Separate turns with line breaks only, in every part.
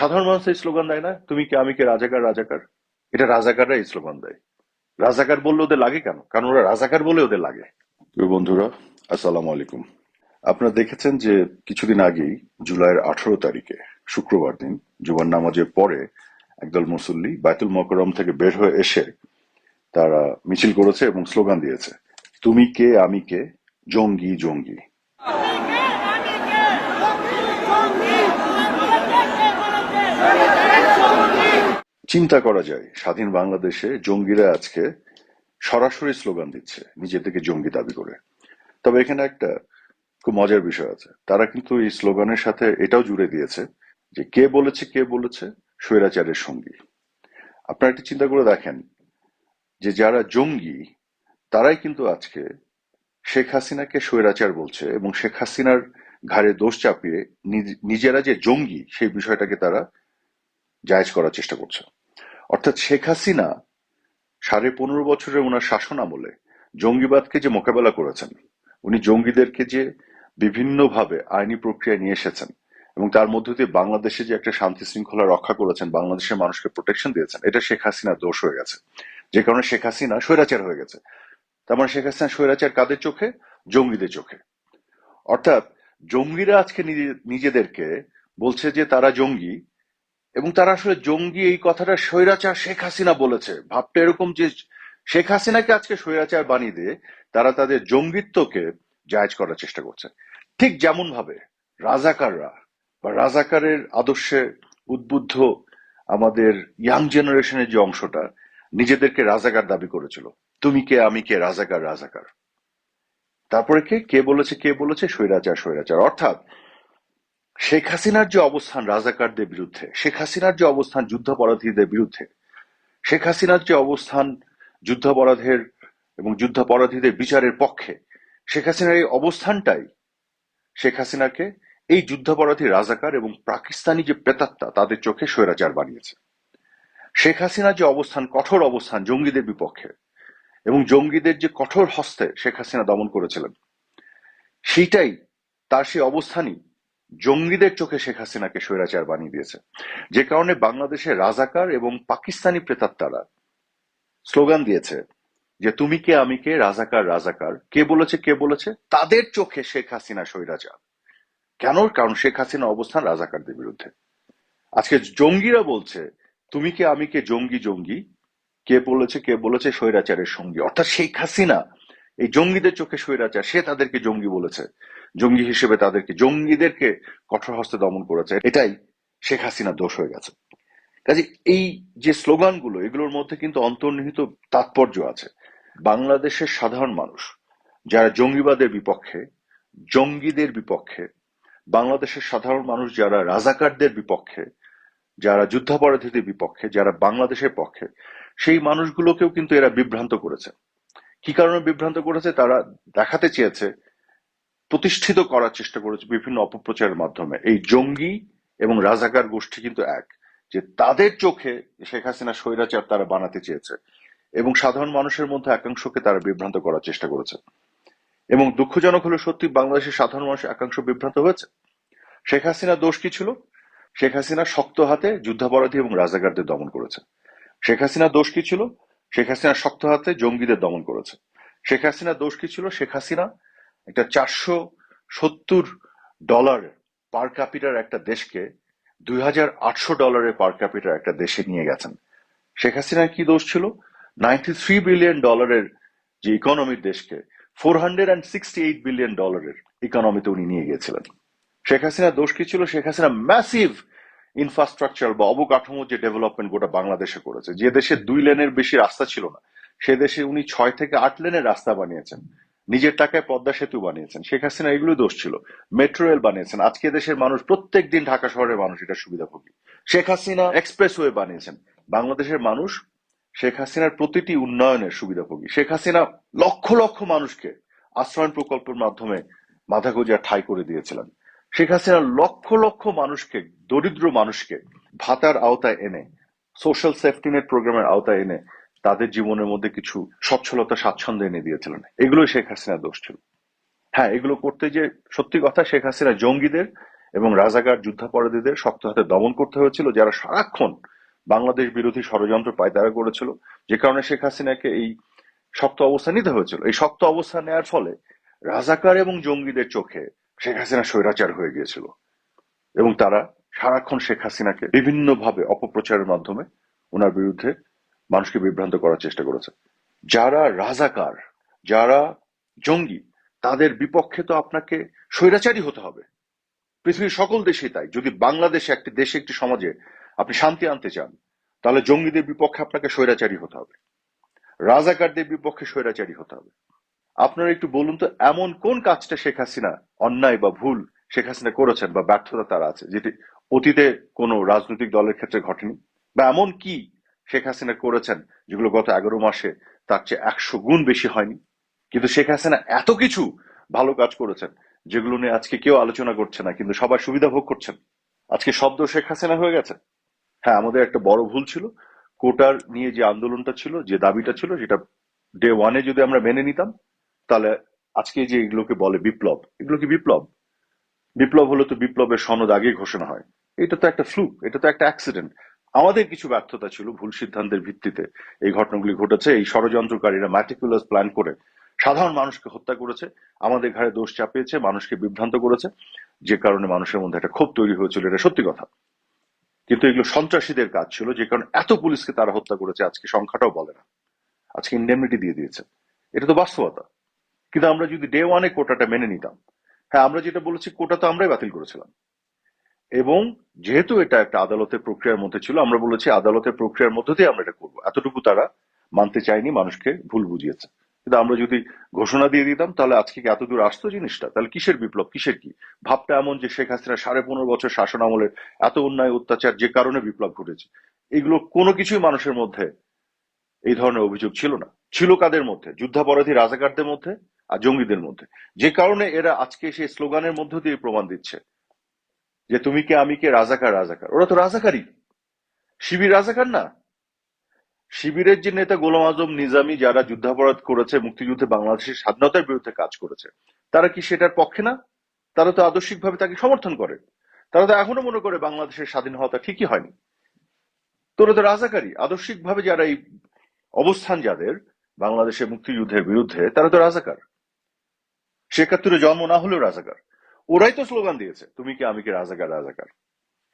সাধারণ মানুষ এই স্লোগান দেয় না? তুমি কে আমি কে রাজাকার রাজাকার? এটা রাজাকাররা এই স্লোগান দেয়। রাজাকার বললে ওদের লাগে কেন? কারণ ওরা রাজাকার বলে ওদের লাগে। বন্ধুরা, আসসালামু আলাইকুম। আপনারা দেখেছেন যে কিছুদিন আগেই, জুলাইয়ের আঠারো তারিখে, শুক্রবার দিন, জুমার নামাজের পরে একদল মুসল্লি বায়তুল মকরম থেকে বের হয়ে এসে তারা মিছিল করেছে এবং স্লোগান দিয়েছে, তুমি কে, আমি কে? জঙ্গি জঙ্গি। চিন্তা করা যায়। স্বাধীন বাংলাদেশে জঙ্গিরা আজকে সরাসরি স্লোগান দিচ্ছে নিজেদেরকে জঙ্গি দাবি করে। তবে এখানে একটা খুব মজার বিষয় আছে। তারা কিন্তু এই স্লোগানের সাথে এটাও জুড়ে দিয়েছে যে কে বলেছে কে বলেছে, স্বৈরাচারের সঙ্গী। আপনারা একটু চিন্তা করে দেখেন যে যারা জঙ্গি, তারাই কিন্তু আজকে শেখ হাসিনাকে স্বৈরাচার বলছে এবং শেখ হাসিনার ঘাড়ে দোষ চাপিয়ে নিজ- নিজেরা যে জঙ্গি, সেই বিষয়টাকে তারা জায়েজ করার চেষ্টা করছে। অর্থাৎ শেখ হাসিনা সাড়ে পনেরো বছরের ওনার শাসন আমলে জঙ্গিবাদকে যে মোকাবেলা করেছেন, উনি জঙ্গিদেরকে যে বিভিন্নভাবে আইনি প্রক্রিয়ায় নিয়ে এসেছেন এবং তার মধ্য দিয়ে বাংলাদেশে যে একটা শান্তি শৃঙ্খলা রক্ষা করেছেন, বাংলাদেশের মানুষকে প্রোটেকশন দিয়েছেন, এটা শেখ হাসিনার দোষ হয়ে গেছে। যে কারণে শেখ হাসিনা স্বৈরাচার হয়ে গেছে। তার মানে শেখ হাসিনা স্বৈরাচার কাদের চোখে? জঙ্গিদের চোখে। অর্থাৎ জঙ্গিরা আজকে নিজে- নিজেদেরকে বলছে যে তারা জঙ্গি এবং তারা আসলে জঙ্গি এই কথাটা স্বৈরাচার শেখ হাসিনা বলেছে। ভাবটা এরকম যে শেখ হাসিনাকে আজকে স্বৈরাচার বানিয়ে দিয়ে তারা তাদের জঙ্গিত্বকে জায়েজ করার চেষ্টা করছে। ঠিক যেমন ভাবে রাজাকাররা বা রাজাকারের আদর্শে উদ্বুদ্ধ আমাদের ইয়াং জেনারেশনের যে অংশটা, নিজেদেরকে রাজাকার দাবি করেছিল। তুমি কে, আমি কে, রাজাকার রাজাকার। তারপরে কে কে বলেছে কে বলেছে, স্বৈরাচার স্বৈরাচার। অর্থাৎ শেখ হাসিনার যে অবস্থান রাজাকারদের বিরুদ্ধে, শেখ হাসিনার যে অবস্থান যুদ্ধাপরাধীদের বিরুদ্ধে, শেখ হাসিনার যে অবস্থান যুদ্ধাপরাধের এবং যুদ্ধাপরাধীদের বিচারের পক্ষে, শেখ হাসিনার এই অবস্থানটাই শেখ হাসিনাকে এই যুদ্ধাপরাধী রাজাকার এবং পাকিস্তানি যে প্রেতাত্মা, তাদের চোখে স্বৈরাচার বানিয়েছে। শেখ হাসিনার যে অবস্থান, কঠোর অবস্থান জঙ্গিদের বিপক্ষে এবং জঙ্গিদের যে কঠোর হস্তে শেখ হাসিনা দমন করেছিলেন, সেইটাই তার সেই অবস্থানই জঙ্গিদের চোখে শেখ হাসিনাকে স্বৈরাচার বানিয়ে দিয়েছে। যে কারণে বাংলাদেশের রাজাকার এবং পাকিস্তানি প্রেতাত্মারা স্লোগান দিয়েছে যে, তুমি কে, আমি কে, রাজাকার রাজাকার। কে বলেছে কে বলেছে? তাদের চোখে শেখ হাসিনা স্বৈরাচার। কেন? কারণ শেখ হাসিনা অবস্থান রাজাকারদের বিরুদ্ধে। আজকে জঙ্গিরা বলছে, তুমি কে, আমি কে, জঙ্গি জঙ্গি। কে বলেছে কে বলেছে, স্বৈরাচারের সঙ্গী। অর্থাৎ শেখ হাসিনা এই জঙ্গিদের চোখে স্বৈরাচার, সে তাদেরকে জঙ্গি বলেছে। জঙ্গি হিসেবে তাদেরকে, জঙ্গিদেরকে কঠোর হস্তে দমন করেছে। এটাই শেখ হাসিনা দোষ হয়ে গেছে। কাজে এই যে স্লোগানগুলো, এগুলোর মধ্যে কিন্তু অন্তর্নিহিত তাৎপর্য আছে। বাংলাদেশের সাধারণ মানুষ, যারা জঙ্গিবাদের বিপক্ষে, জঙ্গিদের বিপক্ষে, বাংলাদেশের সাধারণ মানুষ যারা রাজাকারদের বিপক্ষে, যারা যুদ্ধাপরাধীদের বিপক্ষে, যারা বাংলাদেশের পক্ষে, সেই মানুষগুলোকেও কিন্তু এরা বিভ্রান্ত করেছে। কি কারণে বিভ্রান্ত করেছে? তারা দেখাতে চেয়েছে প্রতিষ্ঠিত করার চেষ্টা করেছে বিভিন্ন অপপ্রচারের মাধ্যমে। এই জঙ্গি এবং রাজাকার গোষ্ঠী কিন্তু এক, যে তাদের চোখে শেখ হাসিনা স্বৈরাচার তারা বানাতে চেয়েছে এবং সাধারণ মানুষের মধ্যে একাংশকে তারা বিভ্রান্ত করার চেষ্টা করেছে। এবং দুঃখজনক হলো সত্যি বাংলাদেশের সাধারণ মানুষ একাংশ বিভ্রান্ত হয়েছে। শেখ হাসিনা দোষ কি ছিল? শেখ হাসিনা শক্ত হাতে যুদ্ধাপরাধী এবং রাজাকারদের দমন করেছে। শেখ হাসিনা দোষ কি ছিল? শেখ হাসিনা শক্ত হাতে জঙ্গিদের দমন করেছে। শেখ হাসিনা দোষ কি ছিল? শেখ হাসিনা একটা চারশো সত্তর ডলার পার ক্যাপিটার একটা দেশকে দুই হাজার আটশো ডলারের পার ক্যাপিটার একটা দেশে নিয়ে গেছেন। শেখ হাসিনার কি দোষ ছিল? নাইনটি থ্রি বিলিয়ন ডলারের যে ইকোনমির দেশকে four hundred and sixty eight billion ডলারের ইকোনমিতে উনি নিয়ে গিয়েছিলেন। শেখ হাসিনার দোষ কি ছিল? শেখ হাসিনা ম্যাসিভ ইনফ্রাস্ট্রাকচার বা অবকাঠামো যে ডেভেলপমেন্ট গোটা বাংলাদেশে করেছে, যে দেশে দুই লেনের বেশি রাস্তা ছিল না, সে দেশে উনি ছয় থেকে আট লেনের রাস্তা বানিয়েছেন। নিজের টাকায় পদ্মা সেতু বানিয়েছেন। শেখ হাসিনা এগুলো দোষ ছিল। মেট্রো রেল বানিয়েছেন। আজকে দেশের মানুষ প্রত্যেক দিন ঢাকা শহরের মানুষ এটা সুবিধাভোগী। শেখ হাসিনা এক্সপ্রেসওয়ে বানিয়েছেন। বাংলাদেশের মানুষ শেখ হাসিনার প্রতিটি উন্নয়নের সুবিধাভোগী। শেখ হাসিনা লক্ষ লক্ষ মানুষকে আশ্রয়ণ প্রকল্পের মাধ্যমে মাথা গোজা ঠাই করে দিয়েছিলেন। শেখ হাসিনা লক্ষ লক্ষ মানুষকে, দরিদ্র মানুষকে ভাতার আওতায় এনে সোশ্যাল সেফটি নেট প্রোগ্রামের আওতায় এনে তাদের জীবনের মধ্যে কিছু সচ্ছলতা, স্বাচ্ছন্দ্য এনে দিয়েছিলেন। এগুলোই শেখ হাসিনার দোষ ছিল। হ্যাঁ এগুলো করতে যে সত্যি কথা, শেখ হাসিনা জঙ্গিদের এবং রাজাকার যুদ্ধাপরাধীদের শক্ত হাতে দমন করতে হয়েছিল, যারা সারাক্ষণ বাংলাদেশ বিরোধী ষড়যন্ত্র পায়তারা করেছিল, যে কারণে শেখ হাসিনাকে এই শক্ত অবস্থান নিতে হয়েছিল। এই শক্ত অবস্থান নেওয়ার ফলে রাজাকার এবং জঙ্গিদের চোখে শেখ হাসিনা স্বৈরাচার হয়ে গিয়েছিল এবং তারা সারাক্ষণ শেখ হাসিনাকে বিভিন্নভাবে অপপ্রচারের মাধ্যমে ওনার বিরুদ্ধে মানুষকে বিভ্রান্ত করার চেষ্টা করেছে। যারা রাজাকার, যারা জঙ্গি, তাদের বিপক্ষে তো আপনাকে স্বৈরাচারী হতে হবে। পৃথিবীর সকল দেশেই তাই। যদি বাংলাদেশে একটি দেশে, একটি সমাজে আপনি শান্তি আনতে চান, তাহলে জঙ্গিদের বিপক্ষে আপনাকে স্বৈরাচারী হতে হবে। রাজাকারদের বিপক্ষে স্বৈরাচারী হতে হবে। আপনারা একটু বলুন তো, এমন কোন কাজটা শেখ হাসিনা অন্যায় বা ভুল শেখ হাসিনা করেছেন বা ব্যর্থতা তার আছে, যেটি অতীতে কোনো রাজনৈতিক দলের ক্ষেত্রে ঘটেনি? বা এমন কি শেখ হাসিনা করেছেন, যেগুলো গত এগারো মাসে তার চেয়ে একশো গুণ বেশি হয়নি। কিন্তু শেখ হাসিনা এত কিছু ভালো কাজ করেছেন, যেগুলো নিয়ে আজকে কেউ আলোচনা করছে না, কিন্তু সবার সুবিধা ভোগ করছেন। আজকে শব্দ শেখ হাসিনা হয়ে গেছে। হ্যাঁ আমাদের একটা বড় ভুল ছিল। কোটার নিয়ে যে আন্দোলনটা ছিল, যে দাবিটা ছিল যেটা ডে ওয়ানে যদি আমরা মেনে নিতাম, তাহলে আজকে যে এগুলোকে বলে বিপ্লব, এগুলো কি বিপ্লব? বিপ্লব হলো তো বিপ্লবের সনদ আগে ঘোষণা হয়। এটা তো একটা ফ্লুক এটা তো একটা অ্যাক্সিডেন্ট আমাদের কিছু ব্যর্থতা ছিল, ভুল সিদ্ধান্তের ভিত্তিতে এই ঘটনাগুলি ঘটেছে। এই ষড়যন্ত্রকারীরা ম্যাটিকুলাস প্ল্যান করে সাধারণ মানুষকে হত্যা করেছে, আমাদের ঘাড়ে দোষ চাপিয়েছে, মানুষকে বিভ্রান্ত করেছে, যে কারণে মানুষের মধ্যে একটা ক্ষোভ তৈরি হয়েছিল, এটা সত্যি কথা। কিন্তু এগুলো সন্ত্রাসীদের কাজ ছিল, যে কারণে এত পুলিশকে তারা হত্যা করেছে, আজকে সংখ্যাটাও বলে না। আজকে ইন্ডেমনিটি দিয়ে দিয়েছে। এটা তো বাস্তবতা। কিন্তু আমরা যদি ডে ওয়ানে কোটাটা মেনে নিতাম হ্যাঁ আমরা যেটা বলেছি কোটা তো আমরাই বাতিল করেছিলাম। এবং যেহেতু এটা একটা আদালতের প্রক্রিয়ার মধ্যে ছিল, আমরা বলেছি আদালতের প্রক্রিয়ার মধ্য দিয়ে আমরা এটা করব। এতটুকু তারা মানতে চায়নি, মানুষকে ভুল বুঝিয়েছে। কিন্তু আমরা যদি ঘোষণা দিয়ে দিতাম, তাহলে আজকে কি আসতো জিনিসটা? তাহলে কিসের বিপ্লব? কিসের কি? ভাবটা এমন যে শেখ হাসিনা সাড়ে পনেরো বছর শাসন আমলের এত অন্যায়, অত্যাচার, যে কারণে বিপ্লব ঘটেছে, এগুলো কোনো কিছুই মানুষের মধ্যে এই ধরনের অভিযোগ ছিল না। ছিল কাদের মধ্যে? যুদ্ধাপরাধী রাজাকারদের মধ্যে আর জঙ্গিদের মধ্যে। যে কারণে এরা আজকে সেই স্লোগানের মধ্য দিয়ে প্রমাণ দিচ্ছে। যে তুমি কে, আমি কে? রাজাকার রাজাকার। ওরা তো রাজাকারই। শিবির রাজাকার না? শিবিরের যে নেতা গোলাম আজম নিজামী যারা যুদ্ধাপরাধ করেছে, মুক্তিযুদ্ধে বাংলাদেশের স্বাধীনতার বিরুদ্ধে কাজ করেছে, তারা কি সেটার পক্ষে না? তারা তো আদর্শিকভাবে তাকে সমর্থন করে। তারা তো এখনও মনে করে বাংলাদেশের স্বাধীন হওয়াটা ঠিকই হয়নি। তোরা তো রাজাকারী। আদর্শিকভাবে যারা এই অবস্থান যাদের, বাংলাদেশের মুক্তিযুদ্ধের বিরুদ্ধে, তারা তো রাজাকার। সে একাত্তরে জন্ম না হলেও রাজাকার। ওরাই তো স্লোগান দিয়েছে, তুমি কি, আমি কি রাজাকার রাজাকার?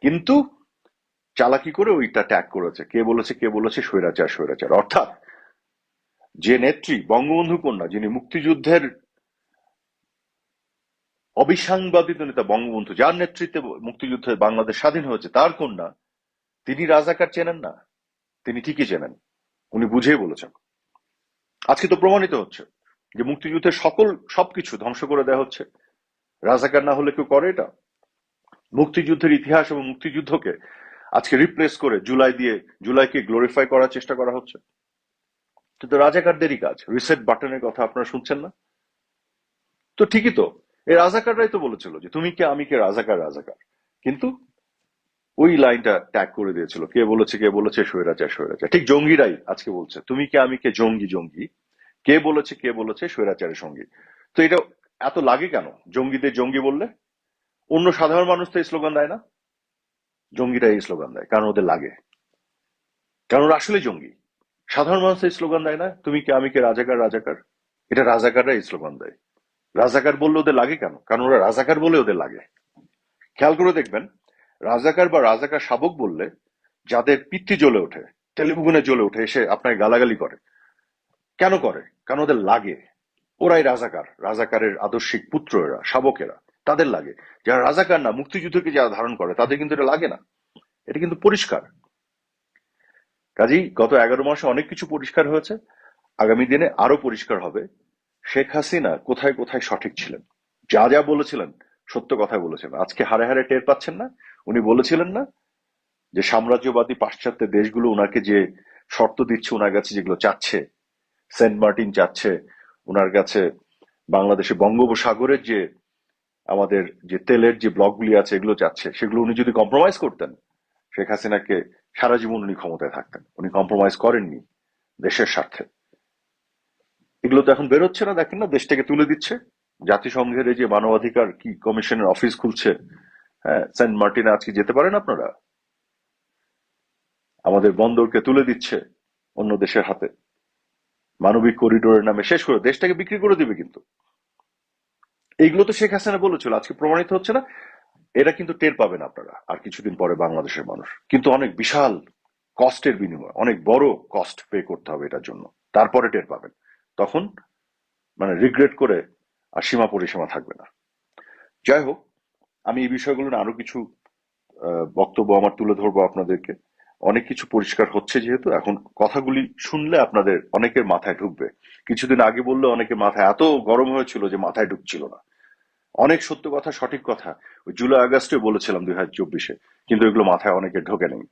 কিন্তু চালাকি করে ওইটা ট্যাগ করেছে। কে বলেছে কে বলেছে, স্বৈরাচার স্বৈরাচার। অর্থাৎ যে নেত্রী, বঙ্গবন্ধু কন্যা, যিনি মুক্তিযুদ্ধের অবিসাংবাদিত নেতা বঙ্গবন্ধু, যার নেতৃত্বে মুক্তিযুদ্ধে বাংলাদেশ স্বাধীন হয়েছে, তার কন্যা, তিনি রাজাকার চেনেন না। তিনি ঠিকই চেনেন। উনি বুঝেই বলেছেন। আজকে তো প্রমাণিত হচ্ছে যে মুক্তিযুদ্ধের সকল, সবকিছু ধ্বংস করে দেওয়া হচ্ছে। রাজাকার না হলে কেউ করে এটা? মুক্তিযুদ্ধের ইতিহাস এবং মুক্তিযুদ্ধকে আজকে রিপ্লেস করে জুলাই দিয়ে, জুলাইকে গ্লোরিফাই করার চেষ্টা করা হচ্ছে। কিন্তু রাজাকারদেরই কাজ। রিসেট বাটনের কথা আপনারা শুনছেন না? তো ঠিকই তো। এই রাজাকাররাই তো বলেছিল যে তুমি কে, আমি কে, রাজাকার রাজাকার। কিন্তু ওই লাইনটা ট্যাগ করে দিয়েছিল। কে বলেছে কে বলেছে, স্বৈরাচার স্বৈরাচার। ঠিক জঙ্গিরাই আজকে বলছে, তুমি কে, আমি কে? জঙ্গি জঙ্গি। কে বলেছে কে বলেছে, স্বৈরাচারের সঙ্গী। তো এটা এত লাগে কেন? জঙ্গিদের জঙ্গি বললে? অন্য সাধারণ মানুষ তো এই স্লোগান দেয় না। জঙ্গিরা এই স্লোগান দেয়, কারণ ওদের লাগে। কারণ ওরা আসলে জঙ্গি। সাধারণ মানুষ এই স্লোগান দেয় না, তুমি কে, আমি কে, রাজাকার রাজাকার? এটা রাজাকাররা এই স্লোগান দেয়। রাজাকার বললে ওদের লাগে কেন? কারণ ওরা রাজাকার বলে ওদের লাগে। খেয়াল করে দেখবেন, রাজাকার বা রাজাকার শাবক বললে যাদের পিত্তি জ্বলে ওঠে টেলিভিশনে জ্বলে ওঠে, এসে আপনাকে গালাগালি করে। কেন করে? কারণ ওদের লাগে। ওরাই রাজাকার। রাজাকারের আদর্শিক পুত্র এরা শাবকেরা, তাদের লাগে। যারা রাজাকার না, মুক্তিযুদ্ধকে যারা ধারণ করে, তাদের কিন্তু এটা লাগে না। এটা কিন্তু পরিষ্কার। কাজেই গত এগারো মাসে অনেক কিছু পরিষ্কার হয়েছে। আগামী দিনে আরও পরিষ্কার হবে। শেখ হাসিনা কোথায় কোথায় সঠিক ছিলেন? যা যা বলেছিলেন, সত্য কথা বলেছেন। আজকে হারে হারে টের পাচ্ছেন না? উনি বলেছিলেন না যে সাম্রাজ্যবাদী পাশ্চাত্য দেশগুলো ওনাকে যে শর্ত দিচ্ছে ওনার কাছে যেগুলো চাচ্ছে, সেন্ট মার্টিন চাচ্ছে ওনার কাছে বাংলাদেশে বঙ্গোপসাগরের যে আমাদের যে তেলের যে ব্লকগুলি আছে, এগুলো যাচ্ছে। সেগুলো উনি যদি কম্প্রোমাইজ করতেন, শেখ হাসিনাকে সারা জীবন উনি ক্ষমতায় থাকতেন। উনি কম্প্রোমাইজ করেননি দেশের স্বার্থে। এগুলো তো এখন বেরোচ্ছে না, দেখেন না দেশটাকে তুলে দিচ্ছে। জাতিসংঘের এই যে মানবাধিকার কি কমিশনের অফিস খুলছে হ্যাঁ সেন্ট মার্টিনে আজকে যেতে পারেন আপনারা? আমাদের বন্দরকে তুলে দিচ্ছে অন্য দেশের হাতে। মানবিক করিডোরের নামে শেষ করে দেশটাকে বিক্রি করে দিবে কিন্তু। এইগুলো তো শেখ হাসিনা বলেছিল, আজকে প্রমাণিত হচ্ছে না এটা কিন্তু টের পাবেন আপনারা, আর কিছুদিন পরে বাংলাদেশের মানুষ। কিন্তু অনেক বিশাল কস্টের বিনিময়, অনেক বড় কস্ট পে করতে হবে এটার জন্য, তারপরে টের পাবেন। তখন মানে রিগ্রেট করে আর সীমা পরিসীমা থাকবে না। যাই হোক, আমি এই বিষয়গুলো আরও কিছু বক্তব্য আমার তুলে ধরবো আপনাদেরকে। অনেক কিছু পরিষ্কার হচ্ছে যেহেতু, এখন কথাগুলি শুনলে আপনাদের অনেকের মাথায় ঢুকবে। কিছুদিন আগে বললে অনেকের মাথায় এত গরম হয়েছিল যে মাথায় ঢুকছিল না। অনেক সত্য কথা, সঠিক কথা। ওই জুলাই আগস্টে বলেছিলাম দুই হাজার চব্বিশে, কিন্তু এগুলো মাথায় অনেকের ঢোকে নেই।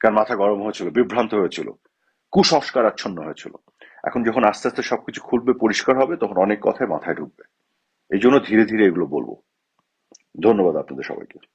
কারণ মাথা গরম হয়েছিল, বিভ্রান্ত হয়েছিল কুসংস্কার আচ্ছন্ন হয়েছিল। এখন যখন আস্তে আস্তে সবকিছু খুলবে, পরিষ্কার হবে, তখন অনেক কথাই মাথায় ঢুকবে। এই জন্য ধীরে ধীরে এগুলো বলব। ধন্যবাদ আপনাদের সবাইকে।